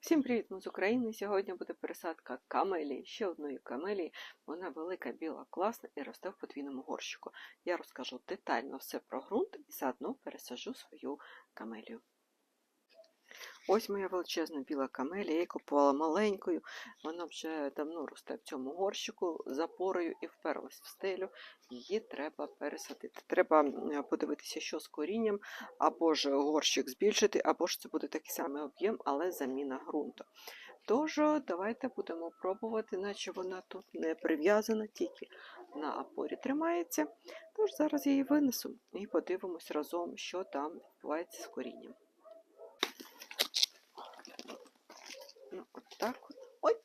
Всім привіт, ми з України. Сьогодні буде пересадка камелії, ще одної камелії. Вона велика, біла, класна і росте в подвійному горщику. Я розкажу детально все про ґрунт і заодно пересажу свою камелію. Ось моя величезна біла камелія, я її купувала маленькою. Вона вже давно росте в цьому горщику з опорою і вперлась в стелю. Її треба пересадити. Треба подивитися, що з корінням, або ж горщик збільшити, або ж це буде такий самий об'єм, але заміна ґрунту. Тож, давайте будемо пробувати, наче вона тут не прив'язана, тільки на опорі тримається. Тож зараз я її винесу і подивимось разом, що там відбувається з корінням. Ну, от так от. Ой!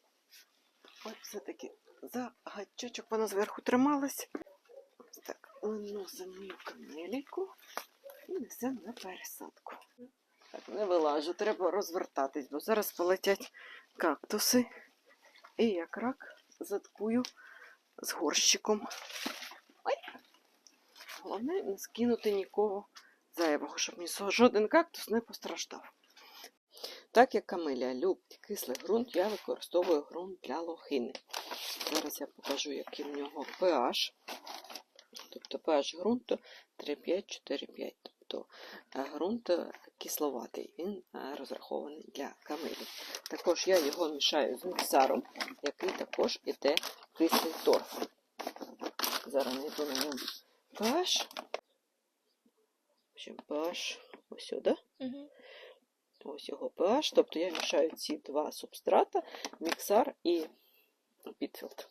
Ой, все-таки за гачочок вона зверху трималась. Ось так, виносимо мою камеліку і несемо на пересадку. Так, не вилажу, треба розвертатись, бо зараз полетять кактуси. І як рак заткую з горщиком. Ой! Головне не скинути нікого зайвого, щоб ні жоден кактус не постраждав. Так як камелія любить кислий ґрунт, я використовую ґрунт для лохини. Зараз я покажу, який в нього pH. Тобто pH ґрунту 3,5-4,5. Тобто е, ґрунт е, кисловатий, він е, розрахований для камелі. Також я його мішаю з міксаром, який також іде кислий торф. Зараз знайду на ньому pH. PH ось сюди. Угу. Ось його pH. Тобто я мішаю ці два субстрата, міксар і підфілд.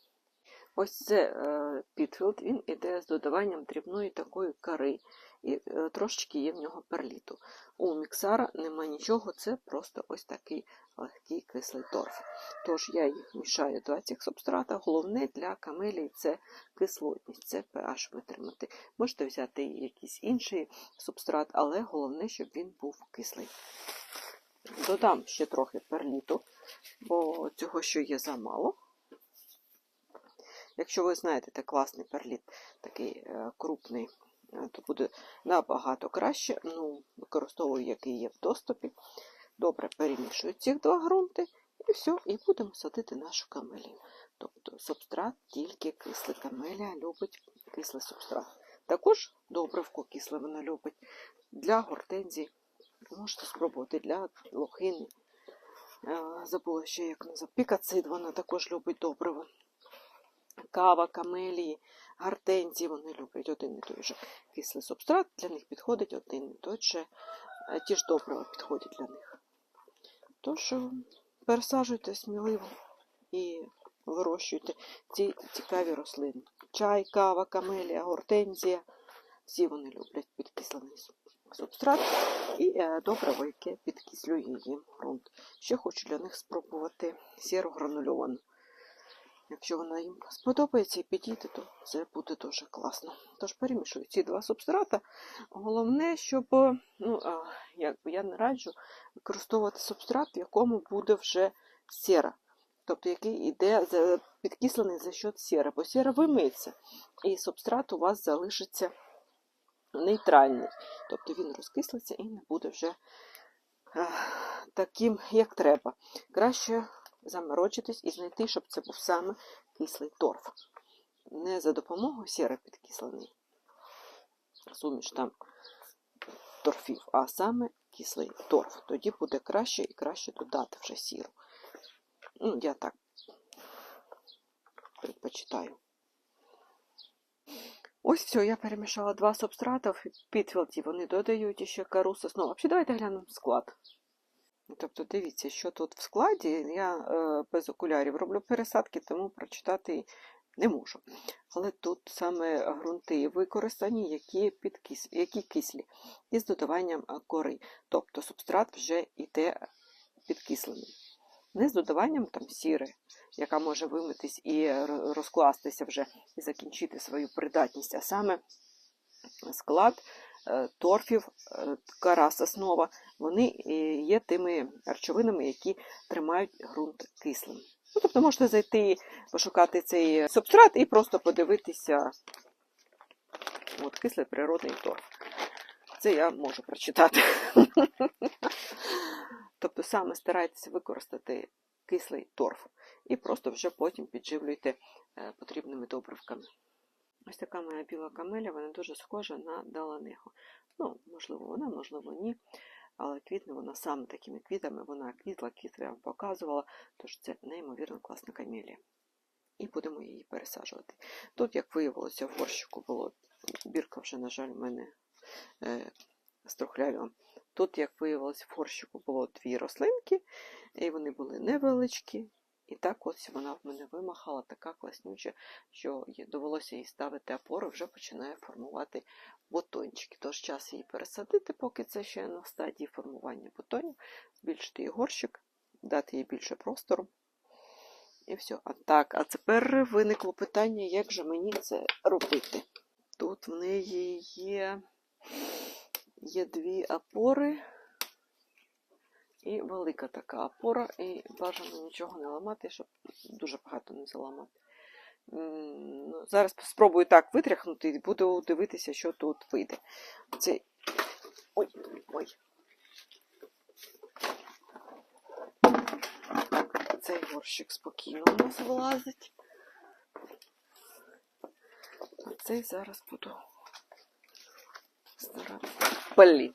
Ось це е, підфілд, він іде з додаванням дрібної такої кари, і е, трошечки є в нього перліту. У міксара нема нічого, це просто ось такий легкий кислий торф. Тож я їх мішаю два цих субстрата. Головне для камелії це кислотність, це pH витримати. Можете взяти якийсь інший субстрат, але головне, щоб він був кислий. Додам ще трохи перліту, бо цього що є замало. Якщо ви знаєте, це класний перліт, такий е, крупний, то буде набагато краще. Ну, використовую, який є в доступі. Добре перемішую ці два ґрунти і все, і будемо садити нашу камелію. Тобто субстрат тільки кислий. Камелія любить кислий субстрат. Також добривку кисле вона любить. Для гортензій можете спробувати для лохини. Забула ще, як називати. Пікацид вона також любить добриво. Кава, камелії, гортензії вони люблять один і той же кислий субстрат. Для них підходить один і той же. е, Ті ж добрива підходять для них. Тож е, пересаджуйте сміливо і вирощуйте ці цікаві рослини. Чай, кава, камелія, гортензія. Всі вони люблять підкислений субстрат і е, добриво, яке підкислює їм ґрунт. Ще хочу для них спробувати сіру гранульовану. Якщо вона їм сподобається і підійде, то це буде дуже класно. Тож перемішую ці два субстрата. Головне, щоб ну, якби я не раджу використовувати субстрат, в якому буде вже сіра. Тобто, який йде підкислений за счет сіра, бо сіра вимиється, і субстрат у вас залишиться нейтральний. Тобто він розкислиться і не буде вже е, таким, як треба. Краще заморочитись і знайти, щоб це був саме кислий торф. Не за допомогою сіра підкислений суміш там торфів, а саме кислий торф. Тоді буде краще і краще додати вже сіру. Ну, я так предпочитаю. Ось все, я перемішала два субстрата в підфілді, вони додають ще кару сосну. Взагалі, давайте глянемо склад. Тобто, дивіться, що тут в складі. Я е, без окулярів роблю пересадки, тому прочитати не можу. Але тут саме ґрунти використані, які, підкис... які кислі, із додаванням е, кори. Тобто субстрат вже йде підкислений. Не з додаванням там сіри, яка може вимитись і розкластися вже і закінчити свою придатність, а саме склад торфів, е, кара соснова, вони е, є тими речовинами, які тримають ґрунт кислим. Ну, тобто можете зайти, пошукати цей субстрат і просто подивитися от, кислий природний торф. Це я можу прочитати. Тобто саме старайтеся використати кислий торф і просто вже потім підживлюйте е, потрібними добривками. Ось така моя біла камеля, вона дуже схожа на даланегу. Ну, можливо, вона, можливо, ні. Але квітне вона саме такими квітами, вона квітла, квіти я вам показувала, тож це неймовірно класна камелія. І будемо її пересаджувати. Тут, як виявилося, в горщику було, бірка вже, на жаль, в мене е, струхлява. Тут, як виявилося, в горщику було дві рослинки, і вони були невеличкі. І так ось вона в мене вимахала, така класнюча, що довелося їй ставити опору, вже починає формувати бутончики. Тож час її пересадити, поки це ще на стадії формування бутонів, збільшити її горщик, дати їй більше простору. І все. А так, а тепер виникло питання, як же мені це робити. Тут в неї є, є дві опори і велика така опора, і бажано нічого не ламати, щоб дуже багато не заламати. Ну, Зараз спробую так витряхнути і буду дивитися, що тут вийде. Це... Ой, ой. Цей горщик спокійно у нас вилазить. А цей зараз буду старатися. Блін.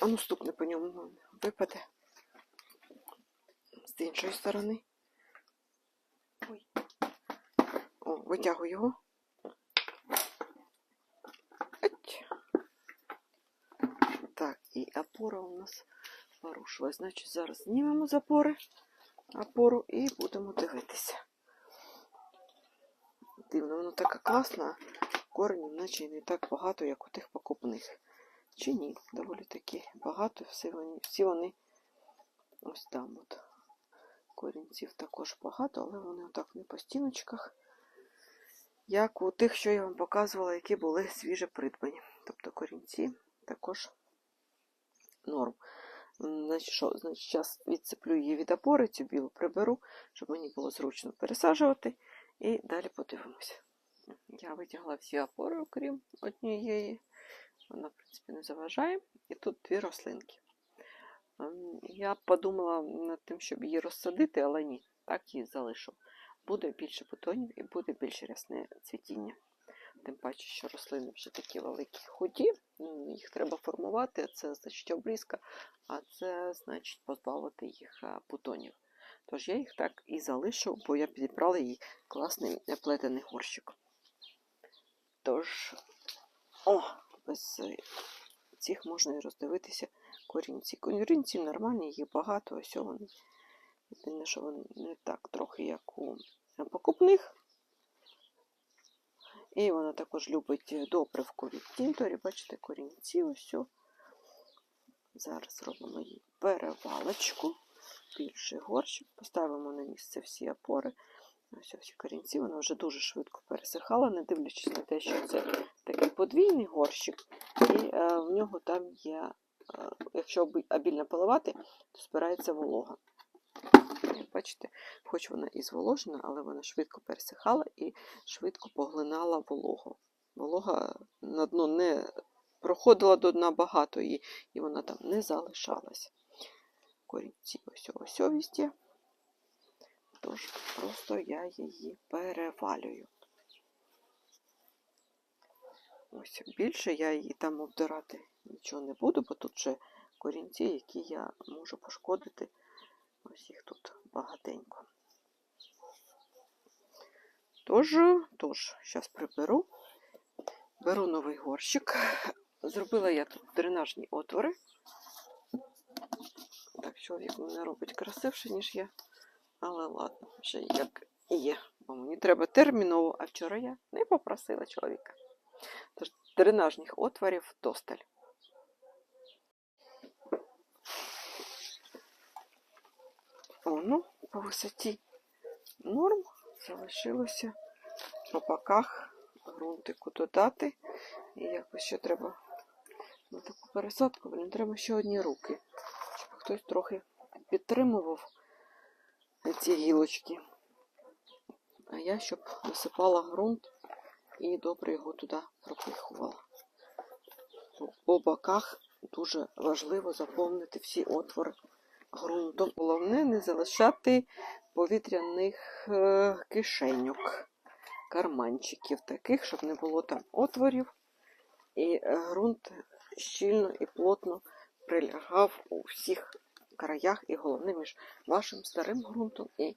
А ну стукне по ньому, випаде. З іншої сторони. Ой. О, витягую його. Так, і опора у нас порушилась. Значить, зараз знімемо з опори опору і будемо дивитися. Дивно, воно така класна, коренів, наче не так багато, як у тих покупних. Чи ні, доволі таки багато, всі вони, всі вони ось там от. Корінців також багато, але вони отак не по стіночках, як у тих, що я вам показувала, які були свіже придбані. Тобто корінці також норм. Значить, що, значить, зараз відцеплю її від опори, цю білу приберу, щоб мені було зручно пересаджувати. І далі подивимося. Я витягла всі опори, окрім однієї. Вона, в принципі, не заважає. І тут дві рослинки. Я подумала над тим, щоб її розсадити, але ні, так її залишу. Буде більше бутонів і буде більш рясне цвітіння. Тим паче, що рослини вже такі великі худі, їх треба формувати, це значить обрізка, а це значить позбавити їх бутонів. Тож я їх так і залишу, бо я підібрала їй класний плетений горщик. Тож, о, без е, цих можна і роздивитися корінці. Корінці нормальні, їх багато, ось вони. Єдине, що вони не так трохи, як у покупних. І вона також любить допривку від тінторі. Бачите, корінці ось. Зараз зробимо їй перевалочку, більший горщик, поставимо на місце всі опори. Ось всі корінці, вона вже дуже швидко пересихала, не дивлячись на те, що це такий подвійний горщик, і е, в нього там є, е, якщо обільно поливати, то збирається волога. Бачите, хоч вона і зволожена, але вона швидко пересихала і швидко поглинала вологу. Волога на дно не проходила до дна багато і, і вона там не залишалась. Корінці ось ось везде. Тож просто я її перевалюю. Ось більше я її там обдирати нічого не буду, бо тут ще корінці, які я можу пошкодити. Ось їх тут багатенько. Тож, тож, зараз приберу. Беру новий горщик. Зробила я тут дренажні отвори. Так, чоловік мене робить красивше, ніж я. Але ладно, вже як є. Бо мені треба терміново, а вчора я не попросила чоловіка. Тож дренажних отворів досталь. О, ну, по висоті норм. Залишилося по боках грунтику додати. І якось ще треба на таку пересадку, блін, треба ще одні руки. Щоб хтось трохи підтримував ці гілочки. А я щоб насипала ґрунт і добре його туди пропихувала. По боках дуже важливо заповнити всі отвори ґрунтом. Головне не залишати повітряних е, кишеньок, карманчиків таких, щоб не було там отворів, і е, ґрунт щільно і плотно прилягав у всіх краях, і головне між вашим старим ґрунтом і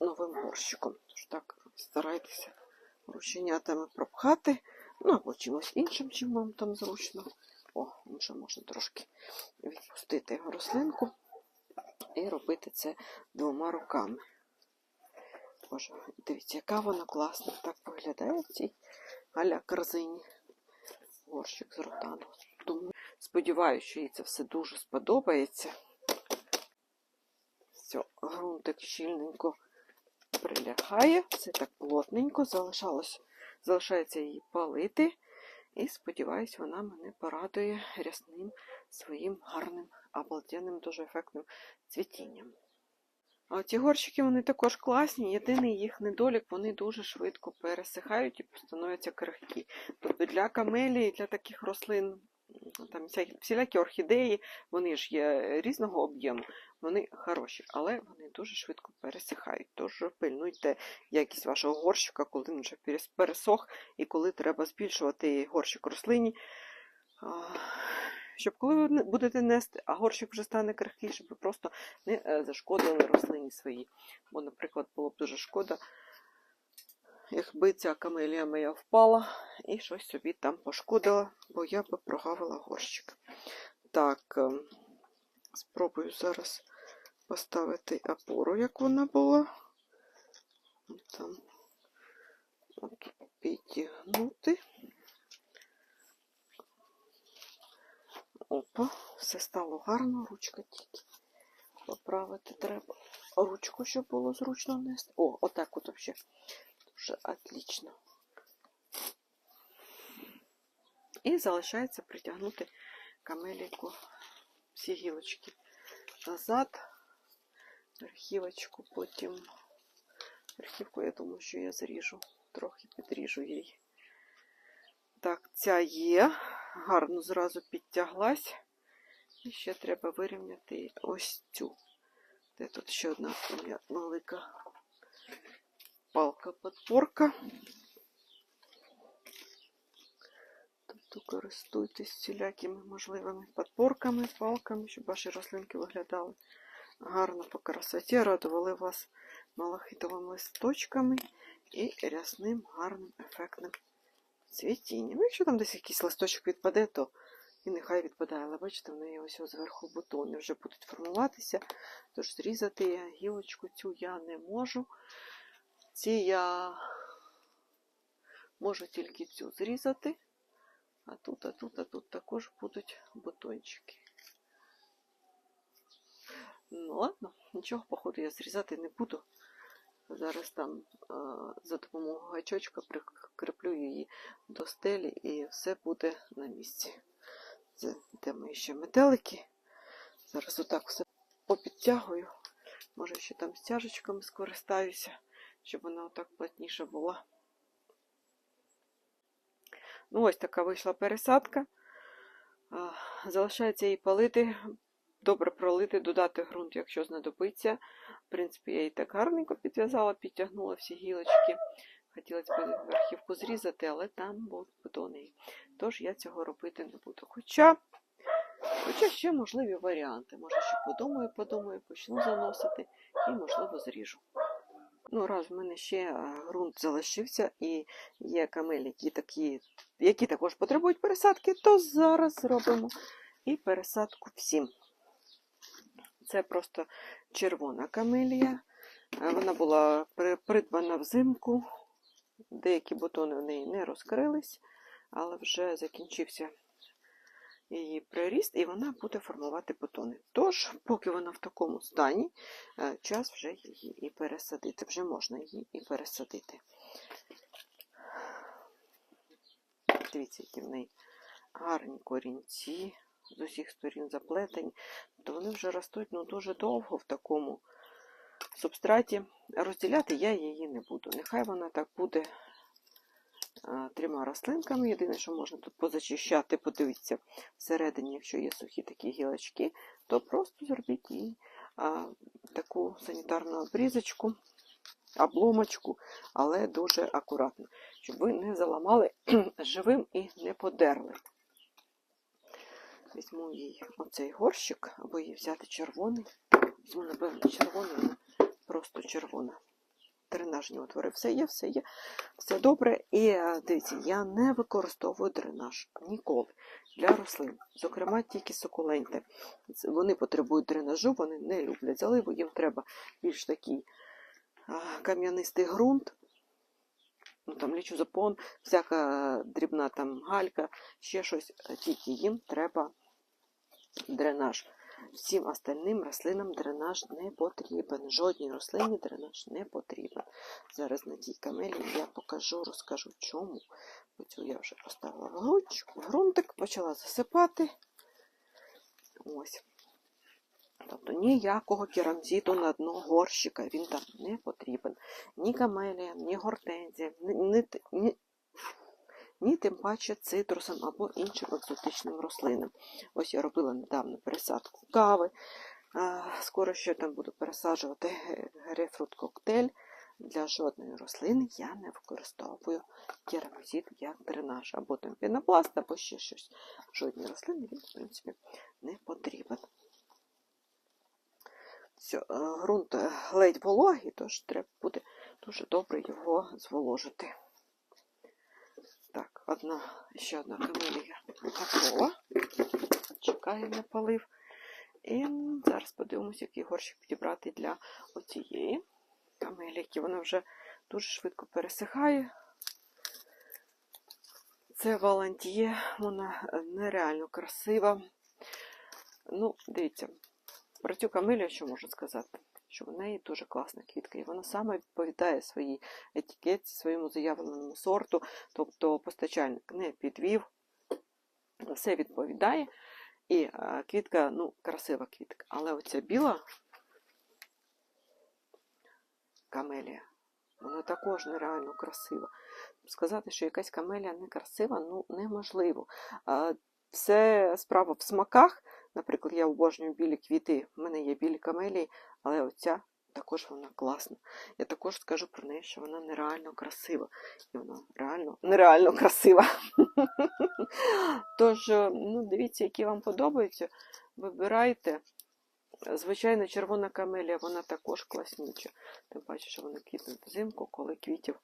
новим горщиком. Тож так старайтеся рученятами пропхати, ну або чимось іншим, чим вам там зручно. О, вже можна трошки відпустити рослинку і робити це двома руками. Боже, дивіться, яка вона класна. Так виглядає в цій аля корзині. Горщик з ротану. Сподіваюся, що їй це все дуже сподобається. Все, ґрунтик щільненько прилягає, все так плотненько, залишалось, залишається її палити. І сподіваюсь, вона мене порадує рясним своїм гарним, обалденним, дуже ефектним цвітінням. А ці горщики вони також класні. Єдиний їх недолік, вони дуже швидко пересихають і становляться крихкі. Тобто для камелії, для таких рослин, там всякі, всілякі орхідеї, вони ж є різного об'єму, вони хороші, але вони дуже швидко пересихають. Тож пильнуйте якість вашого горщика, коли він вже пересох, і коли треба збільшувати горщик рослині. Щоб коли ви будете нести, а горщик вже стане крихкий, щоб ви просто не е, зашкодили рослині свої. Бо, наприклад, було б дуже шкода, якби ця камелія моя впала і щось собі там пошкодила, бо я би прогавила горщик. Так, е, спробую зараз поставити опору, як вона була. Там от, підтягнути. Опа, все стало гарно, ручка тільки. Поправити треба ручку, щоб було зручно нести. О, отак от взагалі. Дуже отлично. І залишається притягнути камеліку всі гілочки назад, верхівочку, потім верхівку, я думаю, що я зріжу, трохи підріжу її. Так, ця є, гарно зразу підтяглась. І ще треба вирівняти ось цю. Де тут ще одна велика палка-подпорка. Тобто користуйтесь всілякими можливими подпорками, палками, щоб ваші рослинки виглядали гарно по красоті, радували вас малахитовими листочками і рясним, гарним, ефектним цвітінням. Ну, Якщо там десь якийсь листочок відпаде, то і нехай відпадає. Але бачите, в неї ось зверху бутони вже будуть формуватися. Тож зрізати я гілочку цю я не можу. Ці я можу тільки цю зрізати. А тут, а тут, а тут також будуть бутончики. Ну ладно, нічого, походу, я зрізати не буду. Зараз там а, за допомогою гачочка прикріплю її до стелі і все буде на місці. Це де мої ще метелики. Зараз отак все попідтягую. Може, ще там стяжечками скористаюся, щоб вона отак плотніше була. Ну, ось така вийшла пересадка. Залишається її палити, добре пролити, додати ґрунт, якщо знадобиться. В принципі, я її так гарненько підв'язала, підтягнула всі гілочки. Хотілося б верхівку зрізати, але там будуть бутони. Тож я цього робити не буду. Хоча, хоча ще можливі варіанти. Може, ще подумаю, подумаю, почну заносити і, можливо, зріжу. Ну, раз в мене ще ґрунт залишився і є камелі, які, такі, які також потребують пересадки, то зараз зробимо і пересадку всім. Це просто червона камелія. Вона була придбана взимку. Деякі бутони в неї не розкрились, але вже закінчився її приріст, і вона буде формувати бутони. Тож, поки вона в такому стані, е, час вже її і пересадити. Вже можна її і пересадити. Дивіться, які в неї гарні корінці, з усіх сторін заплетені. То вони вже ростуть ну, дуже довго в такому субстраті. Розділяти я її не буду. Нехай вона так буде трьома рослинками. Єдине, що можна тут позачищати, подивіться, всередині, якщо є сухі такі гілочки, то просто зробіть їй таку санітарну обрізочку, обломочку, але дуже акуратно, щоб ви не заламали живим і не подерли. Візьму їй оцей горщик, або її взяти червоний. Візьму, напевно, червоний, просто червона. Дренажні отвори. Все є, все є, все добре. І е, дивіться, я не використовую дренаж ніколи для рослин. Зокрема, тільки сукуленти. Вони потребують дренажу, вони не люблять заливу, їм треба більш такий кам'янистий ґрунт. Ну, там лічозапон, всяка дрібна там галька, ще щось, тільки їм треба дренаж. Всім остальним рослинам дренаж не потрібен. Жодній рослині дренаж не потрібен. Зараз на тій камелі я покажу, розкажу чому. Оцю я вже поставила в ґрунтик, почала засипати. Ось. Тобто ніякого керамзиту на дно горщика він там не потрібен. Ні камеліям, ні гортензіям, ні, ні, ні, ні тим паче цитрусам або іншим екзотичним рослинам. Ось я робила недавно пересадку кави. Скоро ще там буду пересаджувати грейпфрут коктейль. Для жодної рослини я не використовую керамзит як дренаж, або там пінопласт, або ще щось. Жодній рослині він, в принципі, не потрібен. Все, ґрунт е, ледь вологий, тож треба буде дуже добре його зволожити. Так, одна, ще одна камелія готова. Чекає на полив. І зараз подивимося, який горщик підібрати для оцієї камеліки. Вона вже дуже швидко пересихає. Це Валантіє, вона нереально красива. Ну, дивіться, про цю камелію що можу сказати? Що в неї дуже класна квітка, і вона саме відповідає своїй етикетці, своєму заявленому сорту. Тобто постачальник не підвів, все відповідає. І квітка, ну, красива квітка. Але оця біла камелія, вона також нереально красива. Сказати, що якась камелія не красива, ну неможливо. А, Все справа в смаках. Наприклад, я обожнюю білі квіти, в мене є білі камелії, але оця також вона класна. Я також скажу про неї, що вона нереально красива. І вона реально нереально красива. Тож, е, ну, дивіться, які вам подобаються. Вибирайте. Звичайно, червона камелія, вона також класніча. Тим паче, що вона квітне взимку, коли квітів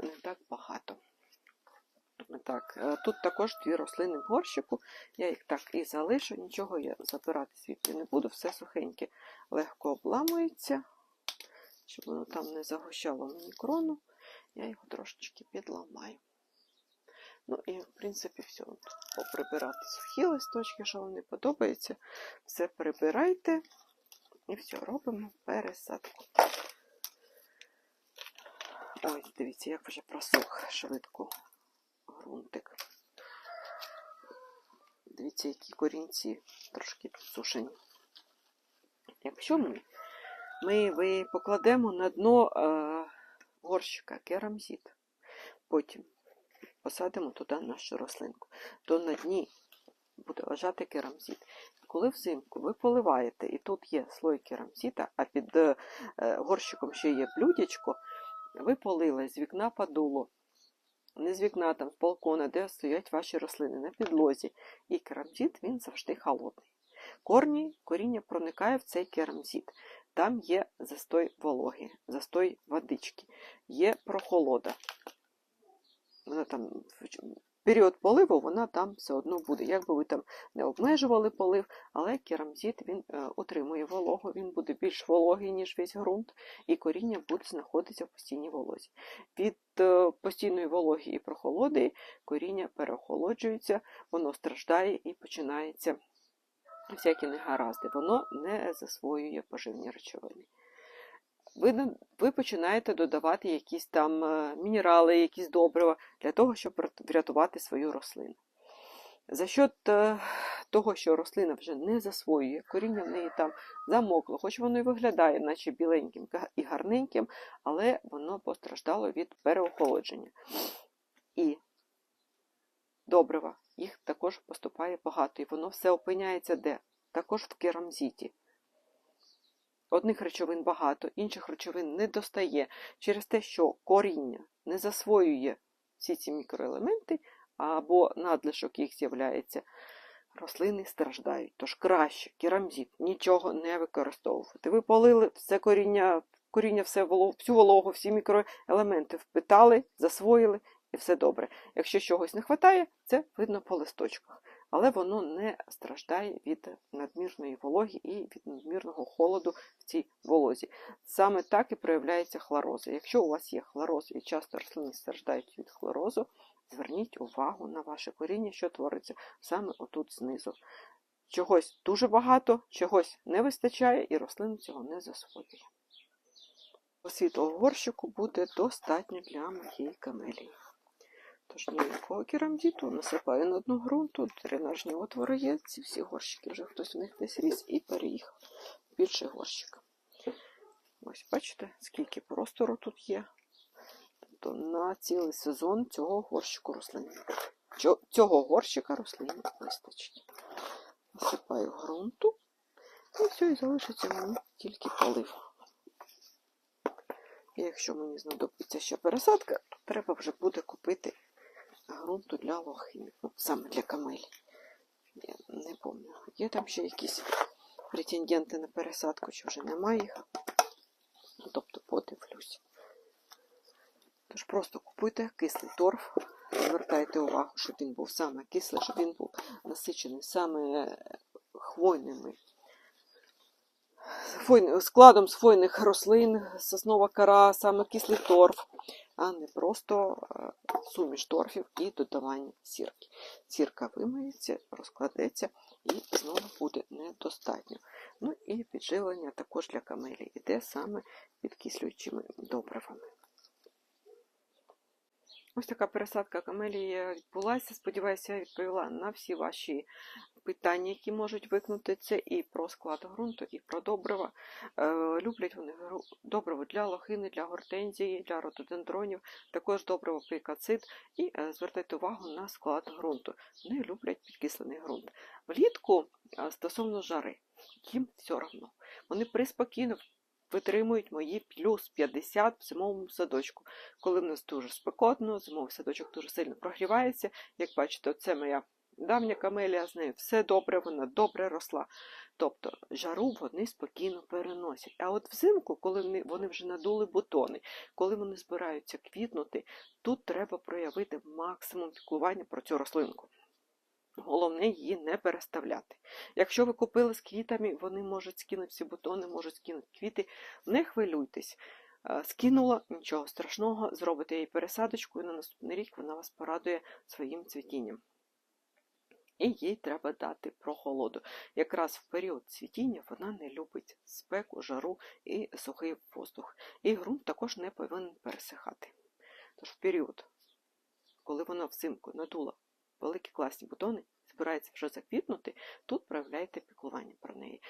не так багато. Так, е, тут також дві рослини в горщику. Я їх так і залишу, нічого я забирати звідти не буду, все сухеньке, легко обламується, щоб воно там не загущало мені крону. Я його трошечки підламаю. Ну і, в принципі, все. Поприбирати сухі листочки, що вам не подобається. Все прибирайте. І все, робимо пересадку. Ось, дивіться, як вже просох швидко грунтик. Дивіться, які корінці трошки підсушені. Якщо ми, ми ви покладемо на дно е, горщика керамзит, потім посадимо туди нашу рослинку, то на дні буде лежати керамзит. Коли взимку ви поливаєте, і тут є слой керамзита, а під е, горщиком ще є блюдечко, ви полили, з вікна подуло, не з вікна, там, з балкона, де стоять ваші рослини на підлозі. І керамзіт він завжди холодний. Корні, коріння проникає в цей керамзіт. Там є застой вологи, застой водички, є прохолода. Вона там період поливу вона там все одно буде. Як би ви там не обмежували полив, але керамзит він е, утримує вологу, він буде більш вологий, ніж весь ґрунт, і коріння буде знаходитися в постійній волозі. Від е, постійної вологи і прохолоди коріння переохолоджується, воно страждає і починається всякі негаразди. Воно не засвоює поживні речовини. Ви, ви починаєте додавати якісь там е, мінерали, якісь добрива для того, щоб врятувати свою рослину. За счет е, того, що рослина вже не засвоює, коріння в неї там замокло, хоч воно і виглядає, наче біленьким і гарненьким, але воно постраждало від переохолодження. І добрива. Їх також поступає багато, і воно все опиняється де? Також в керамзіті. Одних речовин багато, інших речовин не достає через те, що коріння не засвоює всі ці мікроелементи, або надлишок їх з'являється. Рослини страждають. Тож краще керамзит нічого не використовувати. Ви полили все коріння, коріння все всю вологу, всі мікроелементи впитали, засвоїли і все добре. Якщо чогось не вистачає, це видно по листочках. Але воно не страждає від надмірної вологи і від надмірного холоду в цій волозі. Саме так і проявляється хлороза. Якщо у вас є хлороз і часто рослини страждають від хлорозу, зверніть увагу на ваше коріння, що твориться саме отут знизу. Чогось дуже багато, чогось не вистачає, і рослина цього не засвоює. Світлого горщику буде достатньо для моєї камелії. Тож ніякого керамзиту насипаю на дно ґрунту, дренажні отвори є, ці всі горщики вже хтось у них десь ріс і переїхав. Більший горщик. Ось бачите, скільки простору тут є. Тобто на цілий сезон цього горщику рослин. Цього горщика рослин вистачить. Насипаю ґрунту. І все, і залишиться мені тільки полив. І якщо мені знадобиться ще пересадка, то треба вже буде купити ґрунту для лохини. Ну, саме для камелі. Я не пам'ятаю. Є там ще якісь претенденти на пересадку, чи вже немає їх. Ну, Тобто подивлюсь. Тож просто купуйте кислий торф, звертайте увагу, щоб він був саме кислий, щоб він був насичений саме хвойними складом з хвойних рослин, соснова кора, саме кислий торф, а не просто е, суміш торфів і додавання сірки. Сірка вимиється, розкладеться і знову буде недостатньо. Ну і підживлення також для камелі йде саме підкислюючими добривами. Ось така пересадка камелії відбулася. Сподіваюся, я відповіла на всі ваші питання, які можуть викнути. Це і про склад ґрунту, і про добрива. Е, люблять вони добриво для лохини, для гортензії, для рододендронів, також добриво пікацид. І е, звертайте увагу на склад ґрунту. Вони люблять підкислений ґрунт. Влітку е, стосовно жари, їм все одно. Вони приспокійно витримують мої плюс 50 в зимовому садочку. Коли в нас дуже спекотно, зимовий садочок дуже сильно прогрівається. Як бачите, це моя давня камелія, з нею все добре, вона добре росла. Тобто жару вони спокійно переносять. А от взимку, коли вони- вже надули бутони, коли вони збираються квітнути, тут треба проявити максимум піклування про цю рослинку. Головне її не переставляти. Якщо ви купили з квітами, вони можуть скинути всі бутони, можуть скинути квіти. Не хвилюйтесь. Е, Скинула, нічого страшного, зробите їй пересадочку, і на наступний рік вона вас порадує своїм цвітінням. І їй треба дати прохолоду. Якраз в період цвітіння вона не любить спеку, жару і сухий воздух. І ґрунт також не повинен пересихати. Тож в період, коли вона взимку надула великі класні бутони, збирається вже заквітнути, тут проявляйте піклування про неї.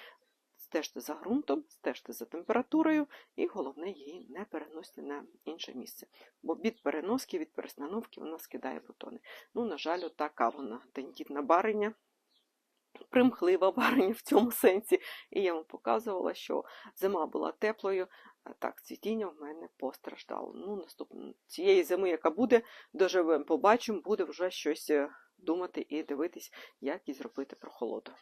Стежте за ґрунтом, стежте за температурою, і головне її не переносити на інше місце. Бо від переноски, від перестановки вона скидає бутони. Ну, на жаль, така вона тендітна бариня, примхлива бариня в цьому сенсі. І я вам показувала, що зима була теплою, так цвітіння в мене постраждало. Ну, наступно цієї зими, яка буде, доживемо, побачимо, буде вже щось е, думати і дивитись, як і зробити прохолоду.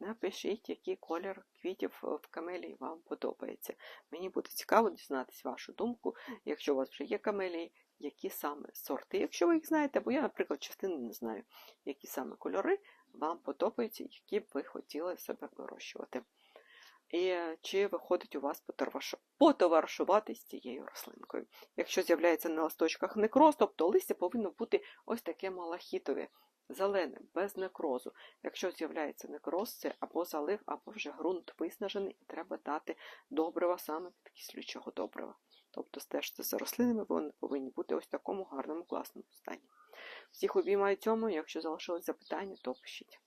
Напишіть, який колір квітів е, в камелії вам подобається. Мені буде цікаво дізнатися вашу думку, якщо у вас вже є камелії, які саме сорти, якщо ви їх знаєте, бо я, наприклад, частини не знаю, які саме кольори вам подобаються, які б ви хотіли себе вирощувати. І е, чи виходить у вас потовариш- потоваришувати з цією рослинкою. Якщо з'являється на листочках некроз, тобто листя повинно бути ось таке малахітове, зелене, без некрозу. Якщо з'являється некроз, це або залив, або вже ґрунт виснажений, і треба дати добрива саме підкислюючого добрива. Тобто стежте за рослинами, бо вони повинні бути ось в такому гарному, класному стані. Всіх обіймаю цьому, якщо залишилось запитання, то пишіть.